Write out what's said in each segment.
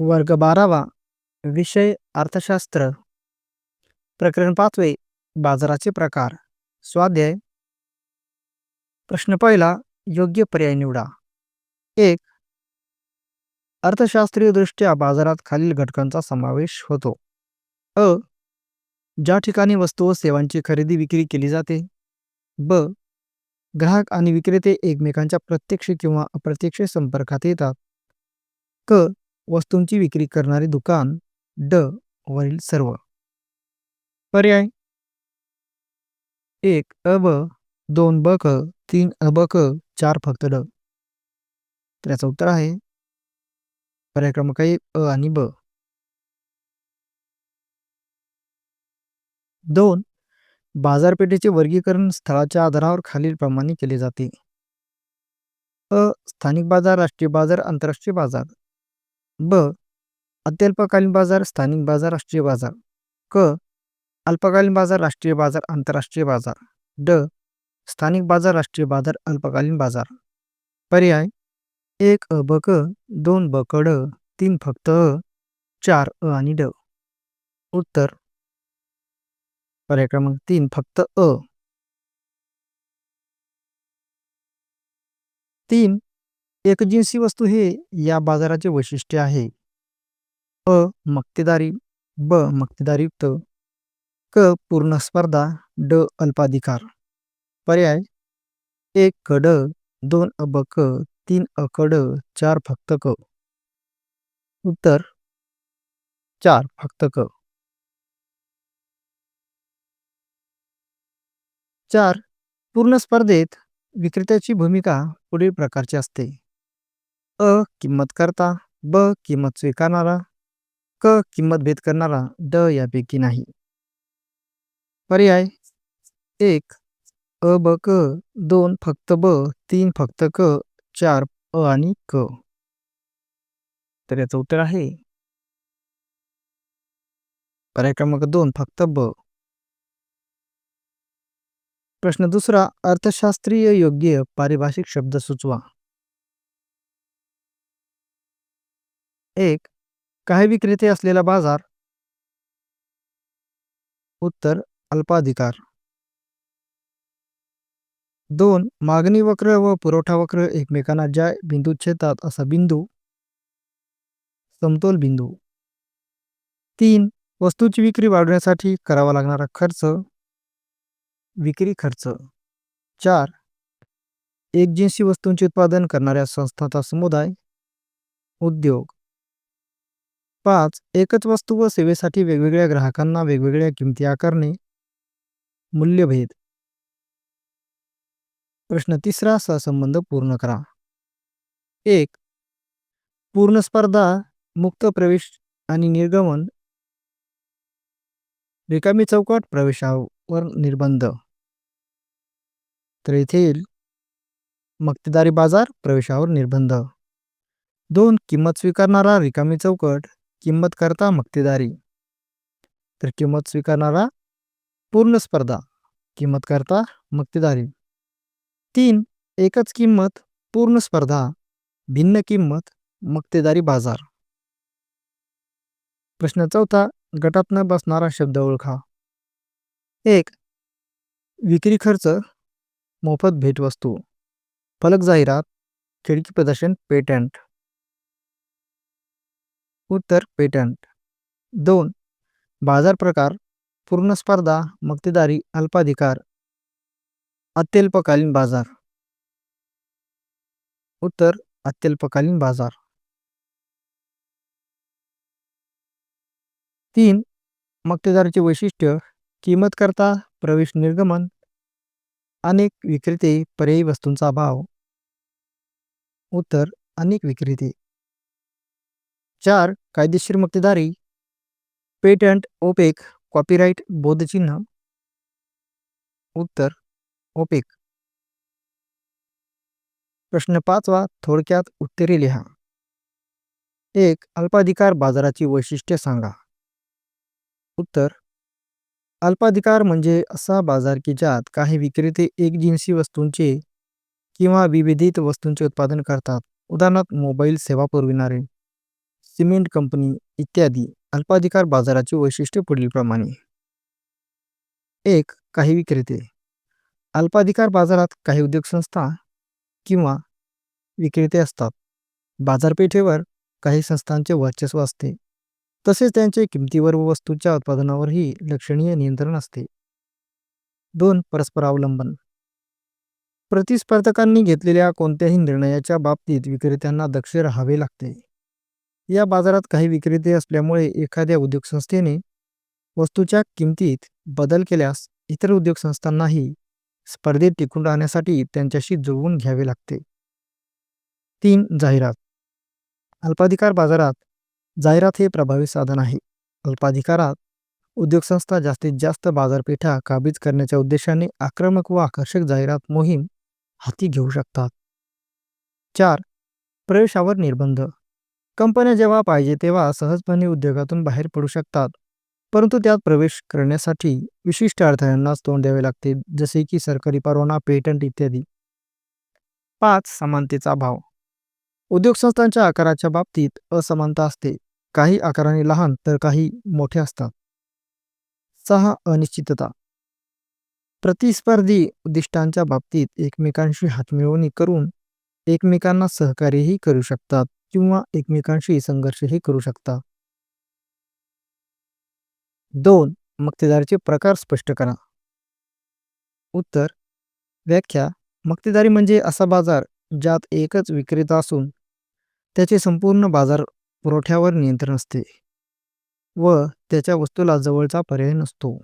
वर्ग बारावा. विषय अर्थशास्त्र. प्रकरण पाचवे. बाजाराचे प्रकार. स्वाध्याय. प्रश्न पहिला. योग्य पर्याय निवडा. एक. अर्थशास्त्रीय दृष्ट्या बाजारात खालील घटकांचा समावेश होतो. अ. ज्या ठिकाणी वस्तू व सेवांची खरेदी विक्री केली जाते. ब. ग्राहक आणि विक्रेते एकमेकांच्या प्रत्यक्ष किंवा अप्रत्यक्ष संपर्कात येतात. क. वस्तूंची विक्री करणारे दुकान ड वरील सर्व. पर्याय. एक अ ब दोन ब क तीन अ ब क चार फक्त ड. तर याचं उत्तर आहे. पर्याय क्रमांक एक अ आणि ब. दोन. बाजारपेठेचे वर्गीकरण स्थळाच्या आधारावर खालील प्रमाणे केले जाते. अ स्थानिक बाजार राष्ट्रीय बाजार आंतरराष्ट्रीय बाजार. ब. अत्यल्पकालीन बाजार स्थानिक बाजार राष्ट्रीय बाजार. क. अल्पकालीन बाजार राष्ट्रीय बाजार आंतरराष्ट्रीय बाजार. ड. स्थानिक बाजार राष्ट्रीय बाजार अल्पकालीन बाजार. पर्याय. एक अ ब क दोन ब क ड तीन फक्त अ चार अ आणि ड. उत्तर. पर्याय क्रमांक तीन फक्त अ. तीन. एकजिन्सी वस्तू हे या बाजाराचे वैशिष्ट्य आहे. अ मक्तेदारी ब मक्तेदारीयुक्त क पूर्ण स्पर्धा ड अल्पाधिकार. पर्याय एक कड दोन अबक तीन अकड चार फक्त क उत्तर चार फक्त क चार पूर्ण स्पर्धेत विक्रेत्याची भूमिका पुढील प्रकारची असते. अ किंमत करता ब किंमत स्वीकारणारा क किंमत भेद करणारा ड यापैकी नाही. पर्याय एक अ ब क दोन फक्त ब तीन फक्त क चार अ आणि क. तर याचं उत्तर आहे. पर्याय क्रमांक दोन फक्त ब. प्रश्न दुसरा अर्थशास्त्रीय योग्य पारिभाषिक शब्द सुचवा. एक काही विक्रेते असलेला बाजार. उत्तर अल्पाधिकार. दोन मागणी वक्र व पुरवठा वक्र एकमेकांना ज्या बिंदू छेदतात असा बिंदू. समतोल बिंदू. तीन वस्तूची विक्री वाढवण्यासाठी करावा लागणारा खर्च. विक्री खर्च. चार एकजिन्सी वस्तूंचे उत्पादन करणाऱ्या संस्थांचा समुदाय. उद्योग. पाच एकच वस्तू व सेवेसाठी वेगवेगळ्या ग्राहकांना वेगवेगळ्या किमती आकारणे. मूल्यभेद. प्रश्न तिसरा सहसंबंध पूर्ण करा. एक पूर्ण स्पर्धा मुक्त प्रवेश आणि निर्गमन. रिकामी चौकट प्रवेशावर निर्बंध. तर येथे येईल मक्तेदारी बाजार प्रवेशावर निर्बंध. दोन किंमत स्वीकारणारा रिकामी चौकट. किंमत करता मक्तेदारी तर किंमत स्वीकारणारा पूर्ण स्पर्धा. किंमत करता मक्तेदारी तीन एकच किंमत पूर्ण स्पर्धा. भिन्न किंमत मक्तेदारी बाजार. प्रश्न चौथा गटात न बसणारा शब्द ओळखा. एक विक्री खर्च मोफत भेटवस्तू. फलक जाहिरात खिडकी प्रदर्शन पेटंट. उत्तर पेटंट. दोन. बाजार प्रकार पूर्ण स्पर्धा मक्तेदारी अल्पाधिकार. अत्यल्पकालीन बाजार. उत्तर अत्यल्पकालीन बाजार. तीन. मक्तेदारीचे वैशिष्ट्य किंमत करता प्रवेश निर्गमन अनेक विक्रेते पर्यायी वस्तूंचा अभाव. उत्तर अनेक विक्रेते. चार कायदेशीर मक्तेदारी. पेटंट ओपेक कॉपीराइट बोधचिन्ह. उत्तर ओपेक. प्रश्न पाचवा थोडक्यात उत्तरे लिहा. एक अल्पाधिकार बाजाराची वैशिष्ट्ये सांगा. उत्तर अल्पाधिकार म्हणजे असा बाजार की ज्यात काही विक्रेते एकजिन्सी वस्तूंचे किंवा विविधित वस्तूंचे उत्पादन करतात. उदाहरणार्थ मोबाईल सेवा पुरविणारे. सिमेंट कंपनी इत्यादी अल्पाधिकार बाजाराचे वैशिष्ट्य पुढीलप्रमाणे. एक काही विक्रेते. अल्पाधिकार बाजारात काही उद्योग संस्था किंवा विक्रेते असतात. बाजारपेठेवर काही संस्थांचे वर्चस्व असते. तसेच त्यांचे किमतीवर व वस्तूंच्या उत्पादनावरही लक्षणीय नियंत्रण असते. दोन परस्पर अवलंबन. प्रतिस्पर्धकांनी घेतलेल्या कोणत्याही निर्णयाच्या बाबतीत विक्रेत्यांना दक्ष राहावे लागते. या बाजारात काही विक्रेते असल्यामुळे एखाद्या उद्योग संस्थेने वस्तूच्या किमतीत बदल केल्यास इतर उद्योग संस्थांनाही स्पर्धेत टिकून राहण्यासाठी त्यांच्याशी जुळवून घ्यावे लागते. तीन जाहिरात. अल्पाधिकार बाजारात जाहिरात हे प्रभावी साधन आहे. अल्पाधिकारात उद्योगसंस्था जास्तीत जास्त बाजारपेठा काबीज करण्याच्या उद्देशाने आक्रमक व आकर्षक जाहिरात मोहीम हाती घेऊ शकतात. चार प्रवेशावर निर्बंध. कंपन्या जेव्हा पाहिजे तेव्हा सहजपणे उद्योगातून बाहेर पडू शकतात. परंतु त्यात प्रवेश करण्यासाठी विशिष्ट अडथळ्यांनाच तोंड द्यावे लागते जसे की सरकारी परवाना पेटंट इत्यादी. पाच समानतेचा अभाव. उद्योग संस्थांच्या आकाराच्या बाबतीत असमानता असते. काही आकाराने लहान तर काही मोठे असतात. सहा अनिश्चितता. प्रतिस्पर्धी उद्दिष्टांच्या बाबतीत एकमेकांशी हातमिळवणी करून एकमेकांना सहकार्यही करू शकतात. किंवा एकमेकांशी संघर्षही करू शकता. दोन मक्तेदारीचे प्रकार स्पष्ट करा. उत्तर व्याख्या मक्तेदारी म्हणजे असा बाजार ज्यात एकच विक्रेता असून त्याचे संपूर्ण बाजार पुरवठ्यावर नियंत्रण असते व त्याच्या वस्तूला जवळचा पर्याय नसतो.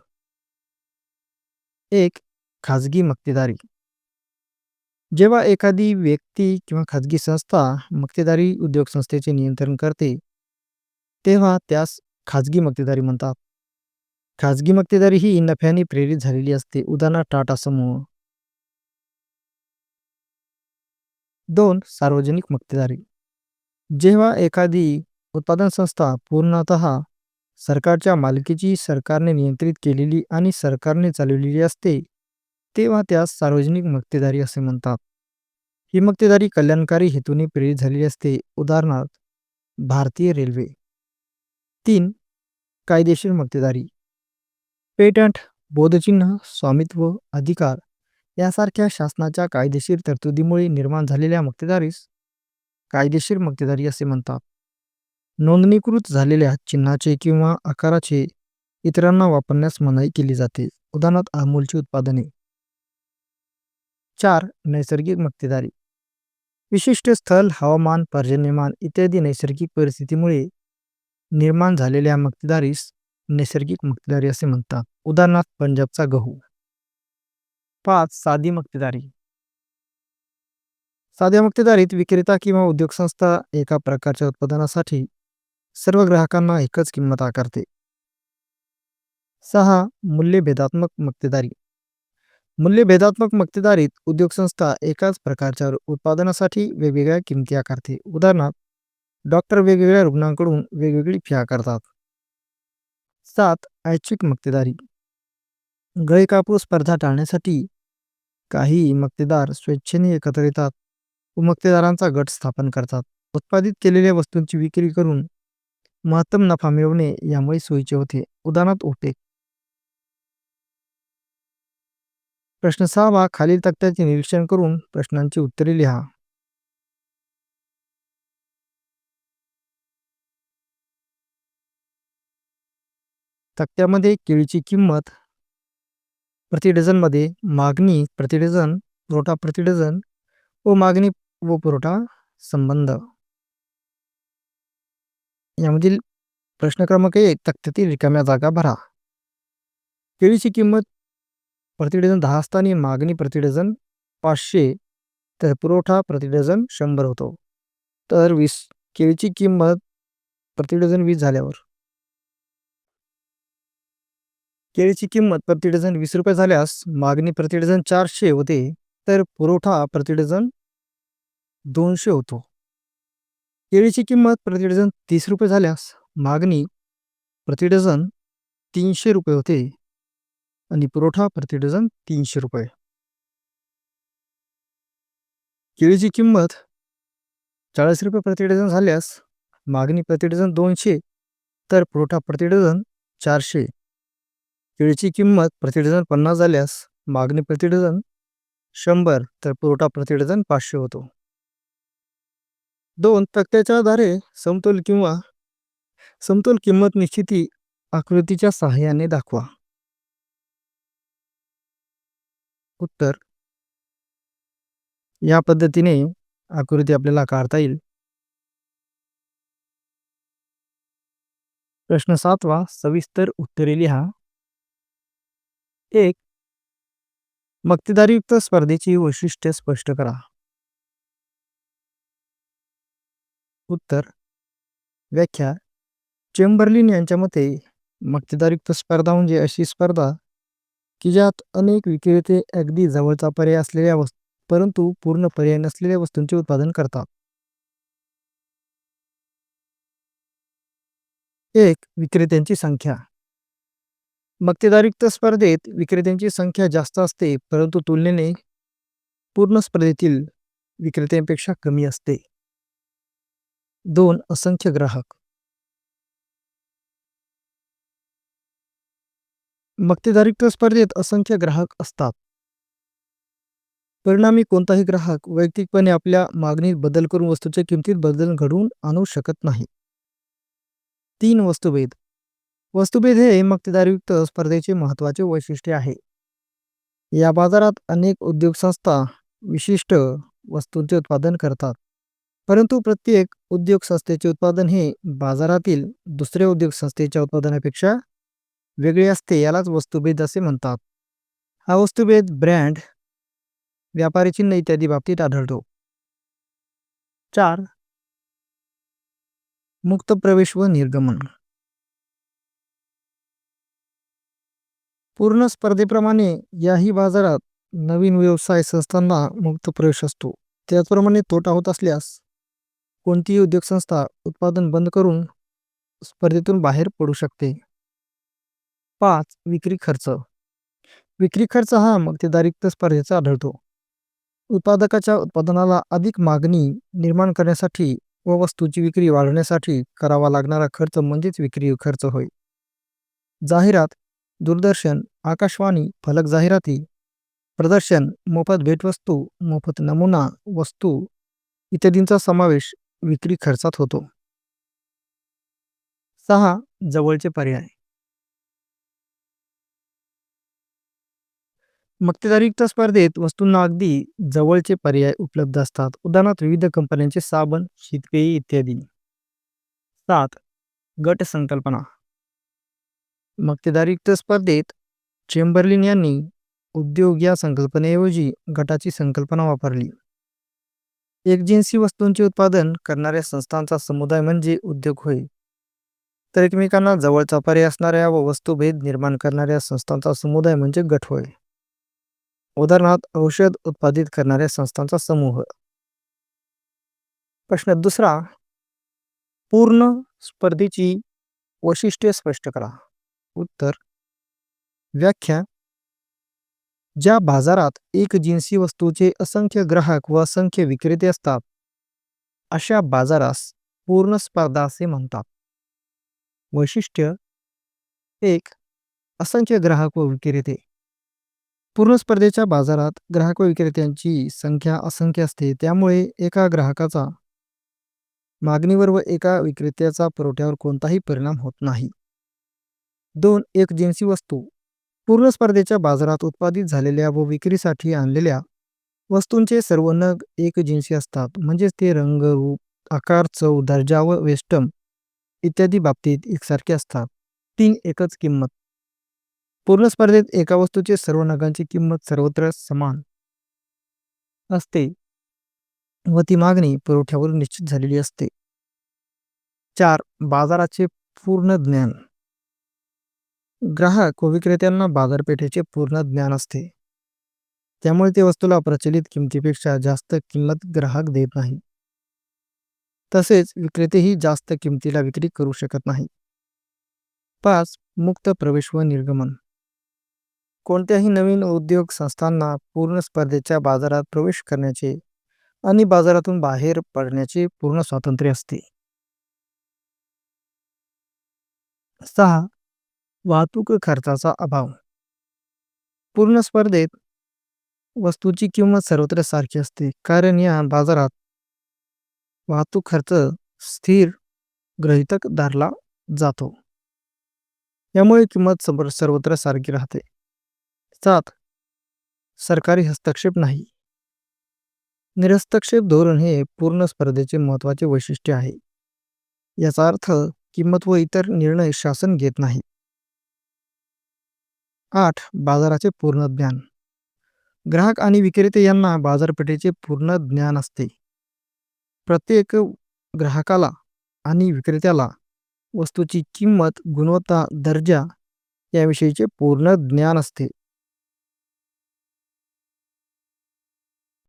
एक खाजगी मक्तेदारी. जेव्हा एखादी व्यक्ती किंवा खाजगी संस्था मक्तेदारी उद्योग संस्थेचे नियंत्रण करते तेव्हा त्यास खाजगी मक्तेदारी म्हणतात. खाजगी मक्तेदारी ही नफ्याने प्रेरित झालेली असते. उदाहरणार्थ टाटा समूह. दोन सार्वजनिक मक्तेदारी. जेव्हा एखादी उत्पादन संस्था पूर्णतः सरकारच्या मालकीची सरकारने नियंत्रित केलेली आणि सरकारने चालवलेली असते तेव्हा त्यास सार्वजनिक मक्तेदारी असे म्हणतात. ही मक्तेदारी कल्याणकारी हेतूने प्रेरित झालेली असते. उदाहरणार्थ भारतीय रेल्वे. तीन कायदेशीर मक्तेदारी. पेटंट बोधचिन्ह स्वामित्व अधिकार यासारख्या शासनाच्या कायदेशीर तरतुदीमुळे निर्माण झालेल्या मक्तेदारीस कायदेशीर मक्तेदारी असे म्हणतात. नोंदणीकृत झालेल्या चिन्हाचे किंवा आकाराचे इतरांना वापरण्यास मनाई केली जाते. उदाहरणार्थ अमूलची उत्पादने. चार नैसर्गिक मक्तेदारी. विशिष्ट स्थल हवामान पर्जन्यमान इत्यादी नैसर्गिक परिस्थितीमुळे निर्माण झालेल्या मक्तेदारीस नैसर्गिक मक्तेदारी असे म्हणतात. उदाहरणार्थ पंजाबचा गहू. पाच साधी मक्तेदारी. साध्या मक्तेदारीत विक्रेता किंवा उद्योग संस्था एका प्रकारच्या उत्पादनासाठी सर्व ग्राहकांना एकच किंमत आकारते. सहा मूल्यभेदात्मक मक्तेदारी. मूल्यभेदात्मक मक्तेदारीत उद्योग संस्था एकाच प्रकारच्या उत्पादनासाठी वेगवेगळ्या किमती आकारते. उदाहरणार्थ डॉक्टर वेगवेगळ्या रुग्णांकडून वेगवेगळी फी आकारतात सात ऐच्छिक मक्तेदारी. गळेकापू स्पर्धा टाळण्यासाठी काही मक्तेदार स्वेच्छेने एकत्र येतात व मक्तेदारांचा गट स्थापन करतात. उत्पादित केलेल्या वस्तूंची विक्री करून महत्तम नफा मिळवणे यामुळे सोयीचे होते. उदाहरणार्थ ओपेक प्रश्न सहावा खालील तक्त्याचे निरीक्षण करून प्रश्नांची उत्तरे लिहा. तक्त्यामध्ये केळीची किंमत प्रति डझनमध्ये मागणी प्रति डझन पुरवठा प्रति डझन व मागणी व पुरवठा संबंध. यामधील प्रश्न क्रमांक एक तक्त्यातील रिकाम्या जागा भरा. केळीची किंमत प्रति डझन दहा असताना मागणी प्रति डझन पाचशे तर पुरवठा प्रति डझन शंभर होतो. तर वीस केळीची किंमत प्रति डझन वीस झाल्यावर. केळीची किंमत प्रति डझन वीस रुपये झाल्यास मागणी प्रति डझन चारशे होते तर पुरवठा प्रति डझन दोनशे होतो. केळीची किंमत प्रति डझन तीस रुपये झाल्यास मागणी प्रति डझन तीनशे रुपये होते. आणि पुरवठा प्रति डझन तीनशे रुपये. केळीची किंमत चाळीस रुपये प्रति डझन झाल्यास मागणी प्रति डझन दोनशे तर पुरवठा प्रति डझन चारशे. केळीची किंमत प्रति डझन पन्नास झाल्यास मागणी प्रति डझन शंभर तर पुरवठा प्रति डझन पाचशे होतो. दोन तक्त्याच्या आधारे समतोल किंवा समतोल किंमत निश्चिती आकृतीच्या सहाय्याने दाखवा. उत्तर. या पद्धतीने आकृती आपल्याला काढता येईल. प्रश्न सातवा सविस्तर उत्तरे लिहा. एक मक्तेदारयुक्त स्पर्धेची वैशिष्ट्ये स्पष्ट करा. उत्तर व्याख्या. चेंबरलिन यांच्या मते मक्तेदारयुक्त स्पर्धा म्हणजे अशी स्पर्धा की ज्यात अनेक विक्रेते अगदी जवळचा पर्याय असलेल्या वस्तू परंतु पूर्ण पर्याय नसलेल्या वस्तूंचे उत्पादन करतात. एक विक्रेत्यांची संख्या. मक्तेदारयुक्त स्पर्धेत विक्रेत्यांची संख्या जास्त असते परंतु तुलनेने पूर्ण स्पर्धेतील विक्रेत्यांपेक्षा कमी असते. दोन असंख्य ग्राहक. मक्तेदारयुक्त स्पर्धेत असंख्य ग्राहक असतात. परिणामी कोणताही ग्राहक वैयक्तिकपणे आपल्या मागणीत बदल करून वस्तूच्या किमतीत बदल घडवून आणू शकत नाही. तीन वस्तुभेद. वस्तुभेद हे मक्तेदारयुक्त स्पर्धेचे महत्त्वाचे वैशिष्ट्य आहे. या बाजारात अनेक उद्योग संस्था विशिष्ट वस्तूंचे उत्पादन करतात. परंतु प्रत्येक उद्योग संस्थेचे उत्पादन हे बाजारातील दुसऱ्या उद्योग संस्थेच्या उत्पादनापेक्षा वेगळे असते यालाच वस्तुभेद असे म्हणतात. हा वस्तुभेद ब्रँड व्यापारी चिन्ह इत्यादी बाबतीत आढळतो. चार. मुक्त प्रवेश व निर्गमन. पूर्ण स्पर्धेप्रमाणे याही बाजारात नवीन व्यवसाय संस्थांना मुक्त प्रवेश असतो. त्याचप्रमाणे तोटा होत असल्यास कोणतीही उद्योग संस्था उत्पादन बंद करून स्पर्धेतून बाहेर पडू शकते. पाच विक्री खर्च. विक्री खर्च हा मक्तेदारिक्त स्पर्धेचा आढळतो. उत्पादकाच्या उत्पादनाला अधिक मागणी निर्माण करण्यासाठी व वस्तूची विक्री वाढवण्यासाठी करावा लागणारा खर्च म्हणजेच विक्री खर्च होय. जाहिरात दूरदर्शन आकाशवाणी फलक जाहिराती प्रदर्शन मोफत भेटवस्तू मोफत नमुना वस्तू इत्यादींचा समावेश विक्री खर्चात होतो. सहा जवळचे पर्याय. मक्तेदारयुक्त स्पर्धेत वस्तूंना अगदी जवळचे पर्याय उपलब्ध असतात. उदाहरणार्थ विविध कंपन्यांचे साबण शीतपेयी इत्यादी. सात गट संकल्पना. मक्तेदारयुक्त स्पर्धेत चेंबरलिन यांनी उद्योग या संकल्पनेऐवजी गटाची संकल्पना वापरली. एकजिन्सी वस्तूंचे उत्पादन करणाऱ्या संस्थांचा समुदाय म्हणजे उद्योग होय. तर एकमेकांना जवळचा पर्याय असणाऱ्या व वस्तूभेद निर्माण करणाऱ्या संस्थांचा समुदाय म्हणजे गट होय. उदाहरणार्थ औषध उत्पादित करणाऱ्या संस्थांचा समूह. प्रश्न दुसरा पूर्ण स्पर्धेची वैशिष्ट्ये स्पष्ट करा. उत्तर व्याख्या ज्या बाजारात एक जिन्सी वस्तूचे असंख्य ग्राहक व असंख्य विक्रेते असतात अशा बाजारास पूर्ण स्पर्धा असे म्हणतात. वैशिष्ट्य एक असंख्य ग्राहक व विक्रेते. पूर्ण स्पर्धेच्या बाजारात ग्राहक व विक्रेत्यांची संख्या असंख्य असते. त्यामुळे एका ग्राहकाचा मागणीवर व एका विक्रेत्याचा पुरवठ्यावर कोणताही परिणाम होत नाही. दोन एक जिन्सी वस्तू. पूर्ण स्पर्धेच्या बाजारात उत्पादित झालेल्या व विक्रीसाठी आणलेल्या वस्तूंचे सर्व नग एक जिन्सी असतात. म्हणजेच ते रंग रूप आकार चव दर्जा व वेस्टम इत्यादी बाबतीत एकसारखे असतात. तीन एकच किंमत. पूर्ण स्पर्धेत एका वस्तूचे सर्व नगांची किंमत सर्वत्र समान असते व ती मागणी पुरवठ्यावर निश्चित झालेली असते. चार बाजाराचे पूर्ण ज्ञान. ग्राहक व विक्रेत्यांना बाजारपेठेचे पूर्ण ज्ञान असते. त्यामुळे ते वस्तूला प्रचलित किमतीपेक्षा जास्त किंमत ग्राहक देत नाही. तसेच विक्रेतेही जास्त किमतीला विक्री करू शकत नाही. पाच मुक्त प्रवेश व निर्गमन. कोणत्याही नवीन उद्योग संस्थांना पूर्ण स्पर्धेच्या बाजारात प्रवेश करण्याचे आणि बाजारातून बाहेर पडण्याचे पूर्ण स्वातंत्र्य असते. सहा. वाहतूक खर्चाचा अभाव. पूर्ण स्पर्धेत वस्तूची किंमत सर्वत्र सारखी असते कारण या बाजारात वाहतूक खर्च स्थिर गृहीतक धरला जातो. यामुळे किंमत समोर सर्वत्र सारखी राहते. सात सरकारी हस्तक्षेप नाही. निरहस्तक्षेप धोरण हे पूर्ण स्पर्धेचे महत्त्वाचे वैशिष्ट्य आहे. याचा अर्थ किंमत व इतर निर्णय शासन घेत नाही. आठ. बाजाराचे पूर्ण ज्ञान. ग्राहक आणि विक्रेते यांना बाजारपेठेचे पूर्ण ज्ञान असते. प्रत्येक ग्राहकाला आणि विक्रेत्याला वस्तूची किंमत गुणवत्ता दर्जा याविषयीचे पूर्ण ज्ञान असते.